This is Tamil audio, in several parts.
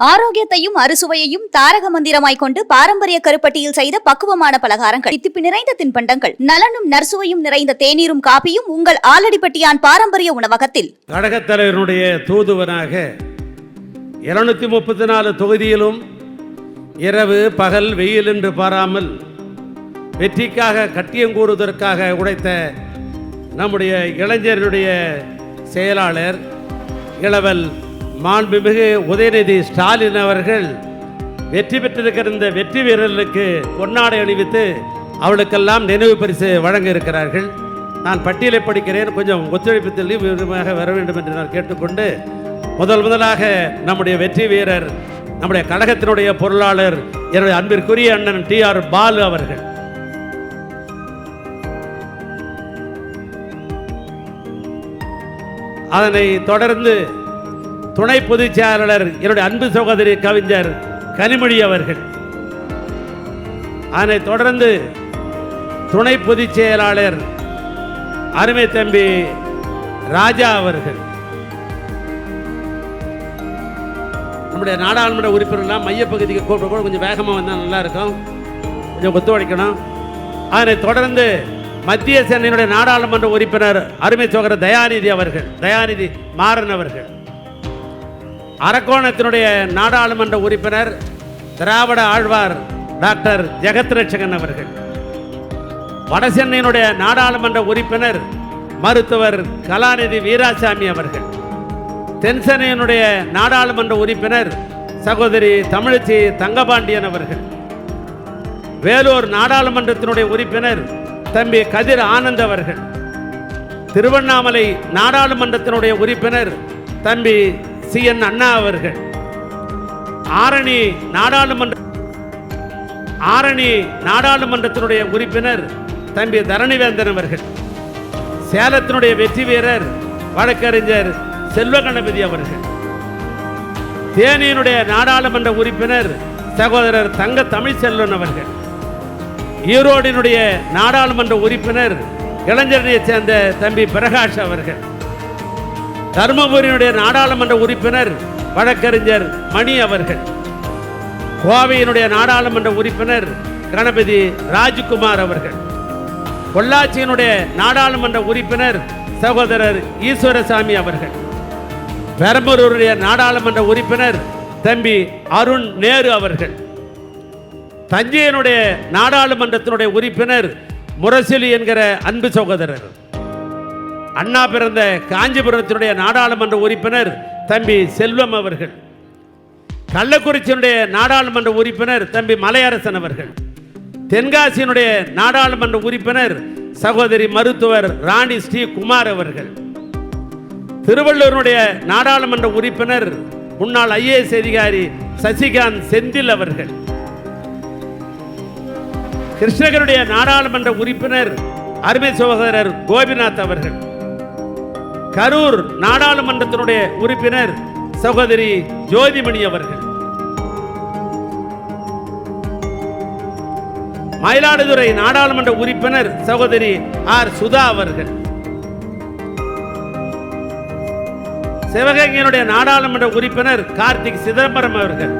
ஆரோக்கியத்தையும் அறுசுவையையும் தாரக மந்திரமாய் கொண்டு பாரம்பரிய கருப்பட்டியில் செய்த பக்குவமான பலகாரங்கள். தித்திப்பு நிறைந்த தின்பண்டங்கள். நலனும் நர்சுவையும் நிறைந்த தேநீரும் காப்பியும் உங்கள் ஆலடிப்பட்டியான் பாரம்பரிய உணவகத்தில். கழகத் தலைவருடைய தூதுவனாக இருநூத்தி முப்பத்தி நாலு தொகுதியிலும் இரவு பகல் வெயில் என்று பாராமல் வெற்றிக்காக கட்டியங்கூறுவதற்காக உடைத்த நம்முடைய இளைஞருடைய செயலாளர் இளவல் மாண்புமிகு உதயநிதி ஸ்டாலின் அவர்கள் வெற்றி பெற்றிருக்கிற இந்த வெற்றி வீரர்களுக்கு பொன்னாடை அணிவித்து அவளுக்கெல்லாம் நினைவு பரிசு வழங்க இருக்கிறார்கள் நான் பட்டியலை படிக்கிறேன். கொஞ்சம் ஒத்துழைப்பு விரும்பமாக வர வேண்டும் என்று நான் கேட்டுக்கொண்டு முதல் முதலாக நம்முடைய வெற்றி வீரர் நம்முடைய கழகத்தினுடைய பொருளாளர் என்னுடைய அன்பிற்குரிய அண்ணன் டி ஆர் பாலு அவர்கள். அதனை தொடர்ந்து துணை பொதுச் செயலாளர் என்னுடைய அன்பு சகோதரி கவிஞர் கனிமொழி அவர்கள். அதனைத் தொடர்ந்து துணை பொதுச் செயலாளர் அருமை தம்பி ராஜா அவர்கள். நம்முடைய நாடாளுமன்ற உறுப்பினர்லாம் மையப்பகுதிக்கு கூப்பிட கூட கொஞ்சம் வேகமாக வந்தால் நல்லா இருக்கும். கொஞ்சம் ஒத்துழைக்கணும். அதனை தொடர்ந்து மத்திய சென்னையினுடைய நாடாளுமன்ற உறுப்பினர் அருமை சோகர தயாநிதி அவர்கள் தயாநிதி மாறன் அவர்கள். அரக்கோணத்தினுடைய நாடாளுமன்ற உறுப்பினர் திராவிட ஆழ்வார் டாக்டர் ஜெகத்ரட்சகன் அவர்கள். வடசென்னையினுடைய நாடாளுமன்ற உறுப்பினர் மருத்துவர் கலாநிதி வீராசாமி அவர்கள். தென்சென்னையினுடைய நாடாளுமன்ற உறுப்பினர் சகோதரி தமிழச்சி தங்கபாண்டியன் அவர்கள். வேலூர் நாடாளுமன்றத்தினுடைய உறுப்பினர் தம்பி கதிர் ஆனந்த் அவர்கள். திருவண்ணாமலை நாடாளுமன்றத்தினுடைய உறுப்பினர் தம்பி சி என் அண்ணா அவர்கள். ஆரணி நாடாளுமன்ற ஆரணி நாடாளுமன்றத்தினுடைய உறுப்பினர் தம்பி தரணிவேந்தன் அவர்கள். சேலத்தினுடைய வெற்றி வீரர் வழக்கறிஞர் செல்வ கணபதி அவர்கள். தேனியினுடைய நாடாளுமன்ற உறுப்பினர் சகோதரர் தங்க தமிழ்ச்செல்வன் அவர்கள். ஈரோடினுடைய நாடாளுமன்ற உறுப்பினர் இளைஞரணியைச் சேர்ந்த தம்பி பிரகாஷ் அவர்கள். தருமபுரியினுடைய நாடாளுமன்ற உறுப்பினர் வழக்கறிஞர் மணி அவர்கள் கோவையினுடைய நாடாளுமன்ற உறுப்பினர் கணபதி ராஜ்குமார் அவர்கள் பொள்ளாச்சியினுடைய நாடாளுமன்ற உறுப்பினர் சகோதரர் ஈஸ்வரசாமி அவர்கள் பெரம்பலூருடைய நாடாளுமன்ற உறுப்பினர் தம்பி அருண் நேரு அவர்கள் தஞ்சையினுடைய நாடாளுமன்றத்தினுடைய உறுப்பினர் முரசொலி என்கிற அன்பு சகோதரர். அண்ணா பிறந்த காஞ்சிபுரத்தினுடைய நாடாளுமன்ற உறுப்பினர் தம்பி செல்வம் அவர்கள். கள்ளக்குறிச்சியினுடைய நாடாளுமன்ற உறுப்பினர் தம்பி மலையரசன் அவர்கள். தென்காசியினுடைய நாடாளுமன்ற உறுப்பினர் சகோதரி மருத்துவர் ராணி ஸ்ரீ குமார் அவர்கள். திருவள்ளூருடைய நாடாளுமன்ற உறுப்பினர் முன்னாள் ஐஏஎஸ் அதிகாரி சசிகாந்த் செந்தில் அவர்கள். கிருஷ்ணகருடைய நாடாளுமன்ற உறுப்பினர் அருமை சகோதரர் கோபிநாத் அவர்கள். கரூர் நாடாளுமன்றத்தினுடைய உறுப்பினர் சகோதரி ஜோதிமணி அவர்கள். மயிலாடுதுறை நாடாளுமன்ற உறுப்பினர் சகோதரி ஆர். சுதா அவர்கள். சிவகங்கையினுடைய நாடாளுமன்ற உறுப்பினர் கார்த்திக் சிதம்பரம் அவர்கள்.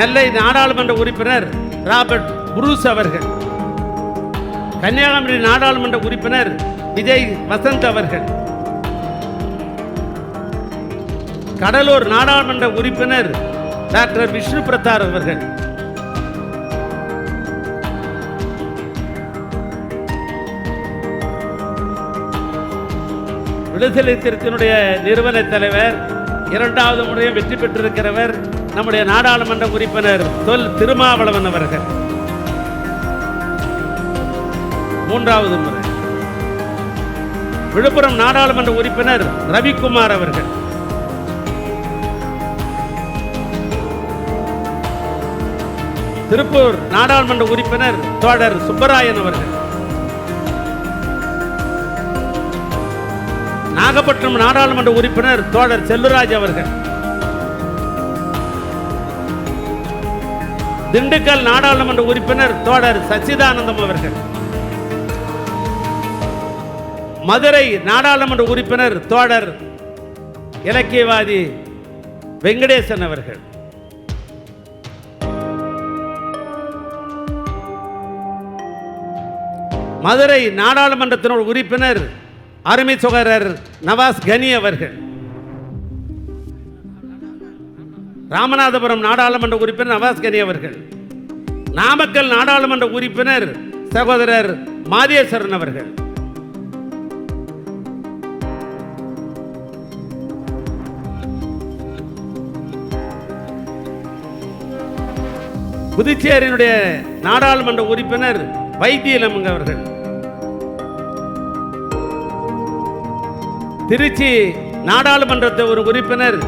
நெல்லை நாடாளுமன்ற உறுப்பினர் ராபர்ட் புரூஸ் அவர்கள். கன்னியாகுமரி நாடாளுமன்ற உறுப்பினர் விஜய் வசந்த் அவர்கள். கடலூர் நாடாளுமன்ற உறுப்பினர் டாக்டர் விஷ்ணு பிரதார் அவர்கள். விடுதலை திருத்தினுடைய நிறுவன தலைவர் இரண்டாவது முறையும் வெற்றி பெற்றிருக்கிறவர் நம்முடைய நாடாளுமன்ற உறுப்பினர் தொல் திருமாவளவன் அவர்கள். மூன்றாவது முறை. விழுப்புரம் நாடாளுமன்ற உறுப்பினர் ரவிக்குமார் அவர்கள். திருப்பூர் நாடாளுமன்ற உறுப்பினர் தோழர் சுப்பராயன் அவர்கள். நாகப்பட்டினம் நாடாளுமன்ற உறுப்பினர் தோழர் செல்லுராஜ் அவர்கள். திண்டுக்கல் நாடாளுமன்ற உறுப்பினர் தோழர் சச்சிதானந்தம் அவர்கள். மதுரை நாடாளுமன்ற உறுப்பினர் தோழர் இலக்கியவாதி வெங்கடேசன் அவர்கள். மதுரை நாடாளுமன்றத்தினுடைய உறுப்பினர் அருமை சுகரர் நவாஸ் கனி அவர்கள். ராமநாதபுரம் நாடாளுமன்ற உறுப்பினர் நவாஸ்கனி அவர்கள் நாமக்கல் நாடாளுமன்ற உறுப்பினர் சகோதரர் மாதேஸ்வரன் அவர்கள். புதுச்சேரியினுடைய நாடாளுமன்ற உறுப்பினர் வைத்தியலமங்க அவர்கள். திருச்சி நாடாளுமன்றத்தை ஒரு உறுப்பினர்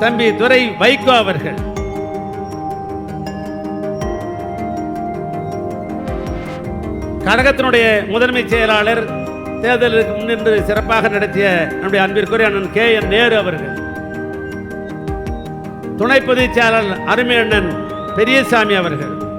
தம்பி துரை வைகோ அவர்கள். கழகத்தினுடைய முதன்மை செயலாளர் தேர்தலுக்கு முன்னின்று சிறப்பாக நடத்திய நம்முடைய அன்பிற்குரிய அண்ணன் கே என் நேரு அவர்கள். துணை பொதுச் செயலாளர் அருமை அண்ணன் பெரியசாமி அவர்கள்.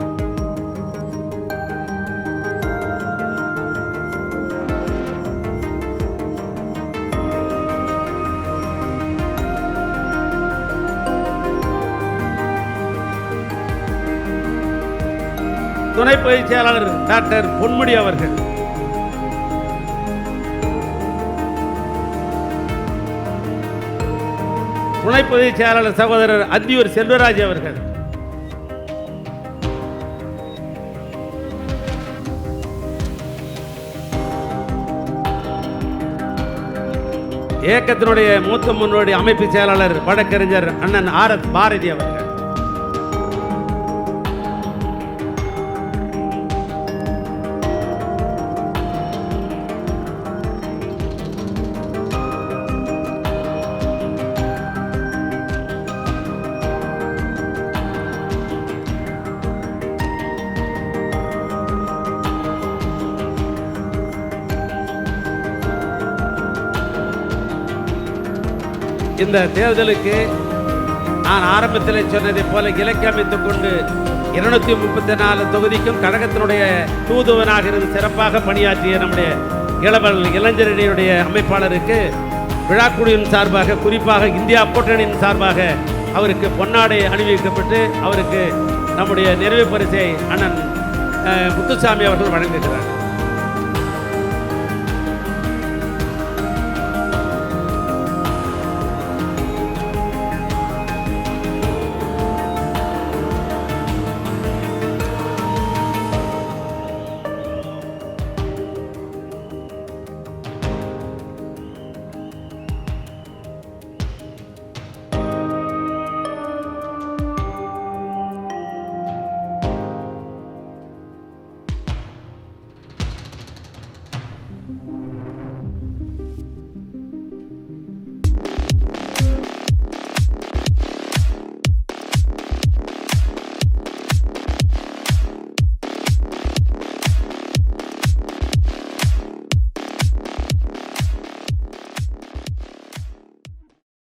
துணை பொதுச் செயலாளர் டாக்டர் பொன்முடி அவர்கள். துணை பொதுச் செயலாளர் சகோதரர் அத்தியூர் செல்வராஜ் அவர்கள். இயக்கத்தினுடைய மூத்த முன்னோடி அமைப்பு செயலாளர் வழக்கறிஞர் அண்ணன் ஆர் எஸ் பாரதி அவர்கள். இந்த தேர்தலுக்கு நான் ஆரம்பத்தில் சொன்னதை போல இலக்கு அமைத்துக் கொண்டு இருநூத்தி முப்பத்தி நாலு தொகுதிக்கும் கழகத்தினுடைய தூதுவனாக இருந்து சிறப்பாக பணியாற்றிய நம்முடைய இளவல் இளைஞரணியுடைய அமைப்பாளருக்கு விழாக்குழுவின் சார்பாக குறிப்பாக இந்தியா கூட்டணியின் சார்பாக அவருக்கு பொன்னாடை அணிவிக்கப்பட்டு அவருக்கு நம்முடைய நிறைவு பரிசை அண்ணன் முத்துசாமி அவர்கள் வழங்குகிறார்.